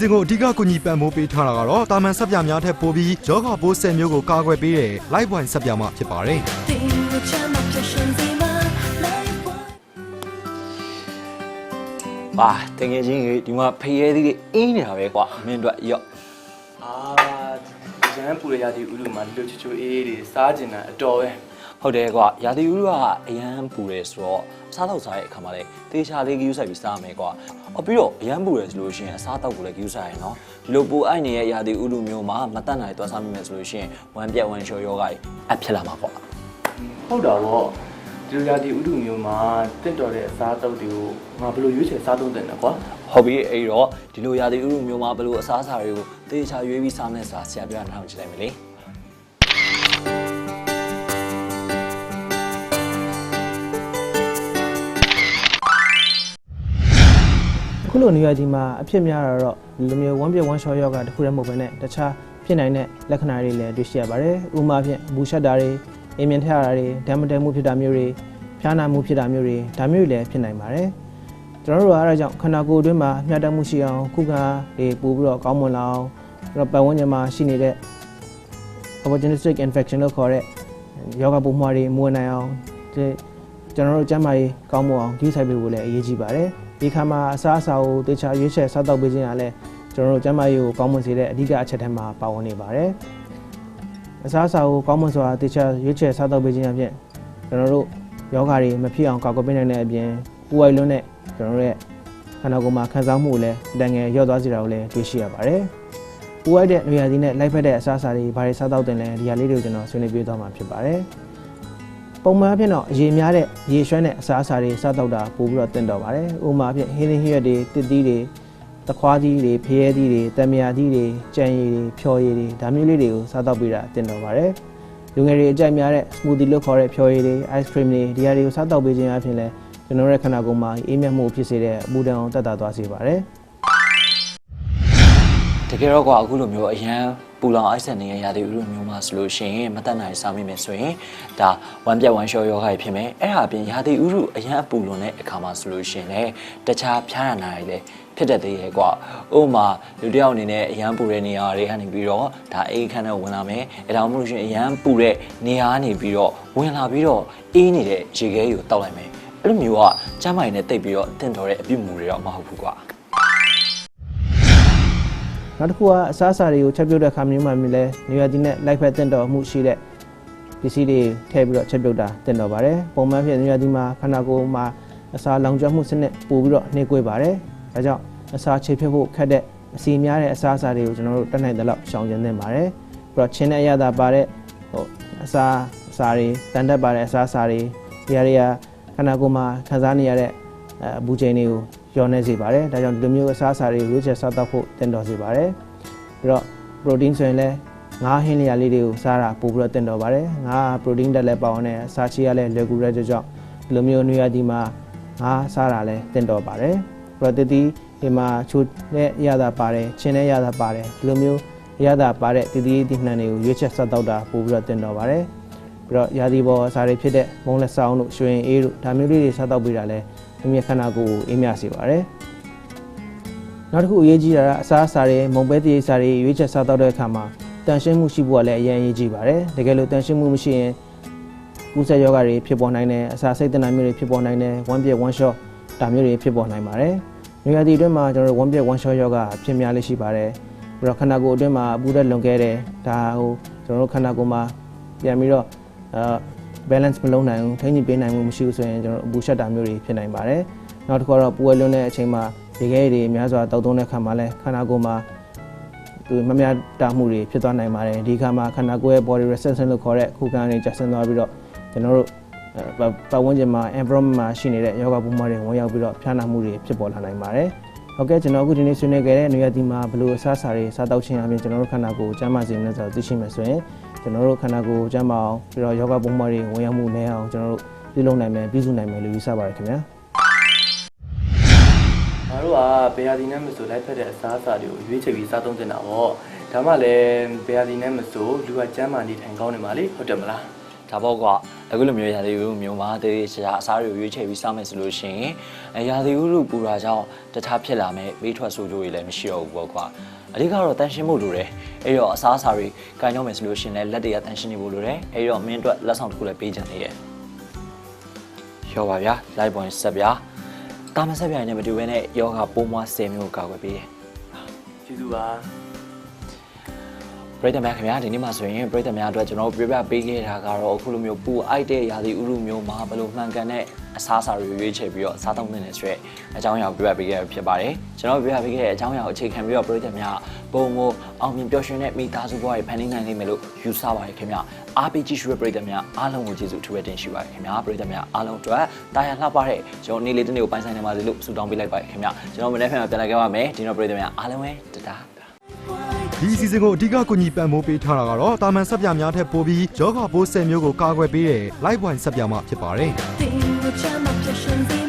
စဉ်ကိုအဓိကကူညီပံ့ပိုးပေးထားတာကတော့တာမန်ဆက်ပြများထက်ပိုပြီးယောဂပိုးဆယ်မျိုးကိုကာကွယ်ပေးတဲ့ Live Wine ဆက်ပြမှဖြစ်ပါတယ်။ပါတကယ်ချင်းကြီးဒီမှာဖရဲသီးတွေအင်းနေတာပဲကွာအမင်းတို့ရော့အာရန်ပူရရသည့်ဥလူမှာလွတ်ချိုးအေးအေးတွေစားကျင်တာအတော်ပဲ။ ဟုတ်တယ်ကွာရာသီဥတုကအရန်ပူတယ်ဆိုတော့အစားတော့စားတဲ့အခါမှာလေတေချာလေးကြီးယူဆိုင်ပြီးစားမယ်ကွာအပြီးတော့အရန်ပူတယ်ဆိုလို့ရှိရင်အစားတော့ကိုလည်းကြီးယူဆိုင်ရနော်ဒီလိုပူအိုက်နေတဲ့ရာသီဥတုမျိုးမှာမတတ်နိုင်သွားစားမိမယ်ဆိုလို့ရှိရင်ဝမ်းပြက်ဝမ်းလျှော်ယောဂကြီးအဖြစ်လာမှာကွာဟုတ်တာပေါ့ဒီလိုရတဲ့ဥလူမျိုးမှာတင့်တော်တဲ့အစားအသောက်တွေကိုငါဘယ်လိုရွေးချယ်စားသုံးတင်လဲကွာဟုတ်ပြီအဲ့တော့ဒီလိုရာသီဥတုမျိုးမှာဘယ်လိုအစားအစာတွေကိုတေချာရွေးပြီးစားမယ်ဆိုတာဆရာပြောတာနားထောင်ကြည့်လိုက်မယ်လေ လိုနေရာဒီမှာအဖြစ်များတာတော့ဒီလိုမျိုးဝမ်းပြဝမ်းလျှောယောဂတခုတည်းမဟုတ်ဘဲနဲ့တခြားဖြစ်နိုင်တဲ့လက္ခဏာတွေလည်းတွေ့ရှိရပါတယ်။ဥပမာဖြင့်ဘူရှက်တာတွေအင်းမြင်ထရတာတွေဓာတ်မတည့်မှုဖြစ်တာမျိုးတွေဖျားနာမှုဖြစ်တာမျိုးတွေဒါမျိုးတွေလည်းဖြစ်နိုင်ပါတယ်။ကျွန်တော်တို့ကအဲဒါကြောင့်ခန္ဓာကိုယ်အတွင်းမှာမျှတမှုရှိအောင်ခုခံတွေပို့ပြီးတော့ကောင်းမွန်လာအောင်ပြီးတော့ပတ်ဝန်းကျင်မှာရှိနေတဲ့ opportunistic infection လို့ခေါ်တဲ့ယောဂပိုးမွှားတွေမွေးနိုင်အောင်ဒီကျွန်တော်တို့ကျန်းမာရေးကောင်းမွန်အောင်ကြီးဆိုင်ပေးဖို့လည်းအရေးကြီးပါတယ် ဒီခါမှာအစားအစာကိုတေချာရွေးချယ်စားတော့ပေးခြင်းကလည်းကျွန်တော်တို့ကျန်းမာရေးကိုကောင်းမွန်စေတဲ့အဓိကအချက်ထဲမှာပါဝင်နေပါတယ်အစားအစာကိုကောင်းမွန်စွာတေချာရွေးချယ်စားတော့ပေးခြင်းအပြင်ကျွန်တော်တို့ယောဂါတွေမဖြစ်အောင်ကာကွယ်ပေးနိုင်တဲ့အပြင်ပူအိုက်လွန်းတဲ့ကျွန်တော်တို့ရဲ့ခန္ဓာကိုယ်မှာခံစားမှုကိုလည်းတန်ငယ်ရော့သွားစေတာကိုလည်းတွေ့ရှိရပါတယ်ပူအိုက်တဲ့နေရာဒီနဲ့လိုက်ဖက်တဲ့အစားအစာတွေဘာတွေစားတော့တင်လဲဒီဟာလေးတွေကိုကျွန်တော်ဆွေးနွေးပြသွားမှာဖြစ်ပါတယ် ပုံမှန်အဖြစ်တော့အရေများတဲ့ရေရွှဲတဲ့အစားအစာတွေစားတော့တာပို့ပြီးတော့တင့်တော်ပါတယ်။ဥပမာအဖြစ်ဟင်းသီးဟင်းရွက်တွေတစ်သီးတွေတခွားသီးတွေဖျဲသီးတွေတံမြာသီးတွေကြံရည်တွေဖြော်ရည်တွေဒါမျိုးလေးတွေကိုစားတော့ပေးတာတင့်တော်ပါတယ်။လူငယ်တွေအကြိုက်များတဲ့ smoothie လို့ခေါ်တဲ့ဖြော်ရည်တွေ ice cream တွေဒီဟာတွေကိုစားတော့ပေးခြင်းအပြင်လည်းကျွန်တော်ရဲ့ခန္ဓာကိုယ်မှာအေးမြတ်မှုဖြစ်စေတဲ့အပူဒဏ်အောင်တက်တာသွားစေပါတယ်။တကယ်တော့ကွာအခုလိုမျိုးအရန် ပူလောင်အိုက်ဆန်နေတဲ့ရာသီဥတုမျိုးမှာဆိုလို့ရှိရင်မတတ်နိုင်စားမိမယ်ဆိုရင်ဒါဝမ်းပြက်ဝမ်းလျှောယောဂကြီးဖြစ်မယ်အဲ့ဒါအပြင်ရာသီဥတုအရန်အပူလွန်တဲ့အခါမှာဆိုလို့ရှိရင်လည်းတခြားဖျားနာတွေလည်းဖြစ်တတ်သေးရဲ့ကွာဥပမာလူတစ်ယောက်အနေနဲ့အရန်ပူတဲ့နေရာတွေကနေပြီးတော့ဒါအိမ်ခန်းထဲဝင်လာမယ်အဲ့ဒါမှမဟုတ်လို့ရှိရင်အရန်ပူတဲ့နေရာကနေပြီးတော့ဝင်လာပြီးတော့အေးနေတဲ့ရေခဲကြီးကိုတောက်လိုက်မယ်အဲ့လိုမျိုးကကျမ်းမာရင်နဲ့တိတ်ပြီးတော့တင့်တော်တဲ့အပြုမူတွေတော့မဟုတ်ဘူးကွာ နောက်တစ်ခုကအစားအစာတွေကိုချက်ပြုတ်တဲ့ခါမျိုးမှမြင်လဲနေရာဒီနဲ့လိုက်ဖက်တင်တော်မှုရှိတဲ့ပစ္စည်းတွေထည့်ပြီးတော့ချက်ပြုတ်တာတင်တော်ပါတယ်ပုံမှန်ဖြစ်နေရာဒီမှာခန္ဓာကိုယ်မှာအစာလောင်ကျွမ်းမှုစနစ်ပို့ပြီးတော့နှိကွေးပါတယ်ဒါကြောင့်အစာခြေဖြတ်ဖို့ခက်တဲ့အစီများတဲ့အစားအစာတွေကိုကျွန်တော်တို့တက်နိုင်တဲ့လောက်ရှောင်ကျဉ်သင့်ပါတယ်ပြီးတော့ချင်းတဲ့အရသာပါတဲ့ဟိုအစာအစာတွေတန်တက်ပါတဲ့အစာအစာတွေဒီဟာတွေကခန္ဓာကိုယ်မှာခံစားနေရတဲ့အဘူးချိန်တွေကို လျော့နေစေပါတယ်ဒါကြောင့်ဒီလိုမျိုးအစားအစာတွေရွေးချယ်စားတော့ဖို့တင်တော်စေပါတယ်ပြီးတော့ protein ဆိုရင်လည်းငါးဟင်းလျာလေးတွေကိုစားတာပို့ပြီးတော့တင်တော်ပါတယ်ငါး protein တက်လည်းပါအောင်နဲ့စားချီရလည်းလွယ်ကူတဲ့ကြောင့်ဒီလိုမျိုးနေရာဒီမှာငါးစားတာလည်းတင်တော်ပါတယ်ပြီးတော့တတိဒီမှာချိုနဲ့ရတာပါတယ်ချင်းနဲ့ရတာပါတယ်ဒီလိုမျိုးရတာပါတဲ့တတိဒီနှံတွေကိုရွေးချယ်စားတော့တာပို့ပြီးတော့တင်တော်ပါတယ်ပြီးတော့ရာသီပေါ်အစာတွေဖြစ်တဲ့မုံလက်ဆောင်တို့ရွှေရင်အေးတို့ဒါမျိုးလေးတွေစားတော့ပေးတာလည်း မိမိခန္ဓာကိုယ်ကိုအေးမြစေပါတယ်နောက်တစ်ခုအရေးကြီးတာကအစားအစာတွေမုံပဲတည်စာတွေရွေးချက်စားတော့တဲ့အခါမှာတန်ရှင်းမှုရှိဖို့ကလည်းအရင်အရေးကြီးပါတယ်တကယ်လို့တန်ရှင်းမှုမရှိရင်ကူးစက်ရောဂါတွေဖြစ်ပေါ်နိုင်တယ်အစာစိတ်တနာမျိုးတွေဖြစ်ပေါ်နိုင်တယ်ဝမ်းပြက်ဝမ်းလျှော့ဒါမျိုးတွေဖြစ်ပေါ်နိုင်ပါတယ်နေရာဒီအတွင်းမှာကျွန်တော်တို့ဝမ်းပြက်ဝမ်းလျှော့ရောဂါဖြစ်များလေးရှိပါတယ်ပြီးတော့ခန္ဓာကိုယ်အတွင်းမှာအပူဓာတ်လွန်ခဲ့တယ်ဒါဟိုကျွန်တော်တို့ခန္ဓာကိုယ်မှာပြန်ပြီးတော့အာ balance မလုံးနိုင်ဘူးထိန်းညှိပေးနိုင်မှုမရှိဘူးဆိုရင်ကျွန်တော်တို့အပူရှက်တာမျိုးတွေဖြစ်နိုင်ပါတယ်နောက်တစ်ခုကတော့ပူဝဲလွန်းတဲ့အချိန်မှာရေခဲတွေများစွာတောက်သုံးတဲ့ခါမှာလည်းခန္ဓာကိုယ်မှာသူမများတာမှုတွေဖြစ်သွားနိုင်ပါတယ်ဒီခါမှာခန္ဓာကိုယ်ရဲ့ body resistance လို့ခေါ်တဲ့ခုခံတွေကျဆင်းသွားပြီးတော့ကျွန်တော်တို့အဲပတ်ဝန်းကျင်မှာ environment မှာရှိနေတဲ့ယောဂပူမတွေဝင်ရောက်ပြီးတော့ဖျားနာမှုတွေဖြစ်ပေါ်လာနိုင်ပါတယ် ဟုတ်ကဲ့ကျွန်တော်အခုဒီနေ့ဆွေးနွေးခဲ့တဲ့နေရာဒီမှာဘယ်လိုအစားအစာတွေစားတောက်ခြင်းအပြင်ကျွန်တော်တို့ခန္ဓာကိုယ်ကျန်းမာစေမလဲဆိုတော့သိရှိမယ်ဆိုရင်ကျွန်တော်တို့ခန္ဓာကိုယ်ကျန်းမာအောင်ပြီးတော့ယောဂပုံမှန်တွေဝင်ရောက်မှုနည်းအောင်ကျွန်တော်တို့ပြုလုပ်နိုင်မယ်ပြုစုနိုင်မယ်လို့ယူဆပါတယ်ခင်ဗျာငါတို့ကဘယ်ဟာဒီနဲ့မဆိုလိုက်ဖက်တဲ့အစားအစာတွေကိုရွေးချယ်ပြီးစားသုံးတင်တာပေါ့ဒါမှလည်းဘယ်ဟာဒီနဲ့မဆိုလူကကျန်းမာနေထိုင်ကောင်းနေမှာလေဟုတ်တယ်မလား ဒါပေါ့ကွာအခုလိုမျိုးရာသီဥတုမျိုးမှာတေးသေးချာအစားတွေရွေးချယ်ပြီးစားမယ်ဆိုလို့ရှိရင်အဲရာသီဥတုပူတာကြောင့်တခြားဖြစ်လာမဲ့ဘေးထွက်ဆိုးကျိုးတွေလည်းမရှိတော့ဘူးပေါ့ကွာအဓိကတော့တန်ရှင်းဖို့လိုတယ်အဲ့တော့အစားအစာတွေကိုင်ကြောင်းမယ်ဆိုလို့ရှိရင်လည်းလက်တွေကတန်ရှင်းနေဖို့လိုတယ်အဲ့တော့မင်းအတွက်လက်ဆောင်တစ်ခုလည်းပေးချင်နေရဲ့ရောပါဗျာလိုက်ပွန်ဆက်ဗျာတာမဆက်ဗျာနဲ့မတူဘဲနဲ့ယောဂပိုးမွား10မျိုးကိုကာကွယ်ပေးတယ်ကျေးဇူးပါ ပရိသတ်များခင်ဗျာဒီနေ့မှာဆိုရင်ပရိသတ်များအတွက်ကျွန်တော်တို့ပြပြပေးခဲ့တာကတော့အခုလိုမျိုးပူအိုက်တဲ့ရာသီဥတုမျိုးမှာဘယ်လိုမှန်ကန်တဲ့အစားအစာတွေရွေးချယ်ပြီးတော့စားသုံးသင့်တယ်ဆိုရက်အကြောင်းအရာကိုပြပြပေးခဲ့ရဖြစ်ပါတယ်ကျွန်တော်ပြပြပေးခဲ့တဲ့အကြောင်းအရာကိုအခြေခံပြီးတော့ပရိသတ်များပုံမအောင်မြင်ပျော်ရွှင်တဲ့မိသားစုဘဝတွေဖန်တီးနိုင်နိုင်မယ်လို့ယူဆပါတယ်ခင်ဗျာအားပေးကြည့်ရှုတဲ့ပရိသတ်များအားလုံးကိုကျေးဇူးအထူးပဲတင်ရှိပါတယ်ခင်ဗျာပရိသတ်များအားလုံးအတွက်တာယာလှပတဲ့ကျွန်တော်နေ့လေးတစ်နေ့ကိုပိုင်ဆိုင်နေပါစေလို့ဆုတောင်းပေးလိုက်ပါတယ်ခင်ဗျာကျွန်တော်မနေ့ဖက်မှာပြန်လာခဲ့ပါမယ်ဒီတော့ပရိသတ်များအားလုံးပဲတတား ဒီအစီအစဉ်ကိုအဓိကကူညီပံ့ပိုးပေးထားတာကတော့တာမန်ဆက်ပြများထက်ပိုပြီးယောဂပိုးဆယ်မျိုးကိုကာကွယ်ပေးတဲ့ Live Wine ဆက်ပြမှဖြစ်ပါတယ်။